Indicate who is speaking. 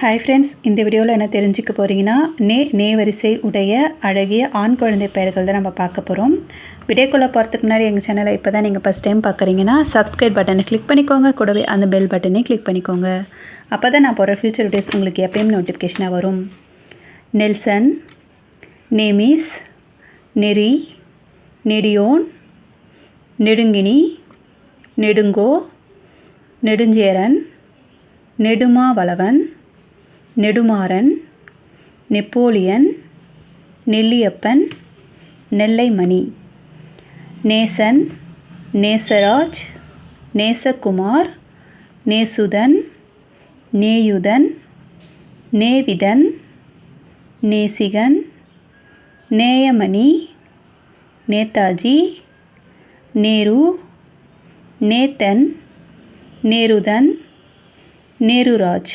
Speaker 1: Hi friends இந்த வீடியோவில் என்ன தெரிஞ்சுக்க போகிறீங்கன்னா நே நே வரிசை உடைய அழகிய ஆண் குழந்தை பெயர்கள் தான் நம்ம பார்க்க போகிறோம் வீடியோக்குள்ளே போகிறதுக்கு முன்னாடி எங்கள் சேனலை இப்போ தான் நீங்கள் ஃபஸ்ட் டைம் பார்க்குறீங்கன்னா சப்ஸ்கிரைப் பட்டனை கிளிக் பண்ணிக்கோங்க. கூடவே அந்த பெல் பட்டனை கிளிக் பண்ணிக்கோங்க. அப்போ தான் நான் போகிற ஃப்யூச்சர் வீடியோஸ் உங்களுக்கு எப்பயும் நோட்டிஃபிகேஷனாக வரும். Nelson Nemis Neri Nediyon Nedunkini Nedungo Nedunjeran Nedumavalavan Nedumaran Napoleon Nelliappan Nellaimani Nesan Nesaraj Nesakumar Nesuthan Neyuthan Nevithan Nesigan Neyamani Netaji Nehru Nethan Neruthan Neruraj.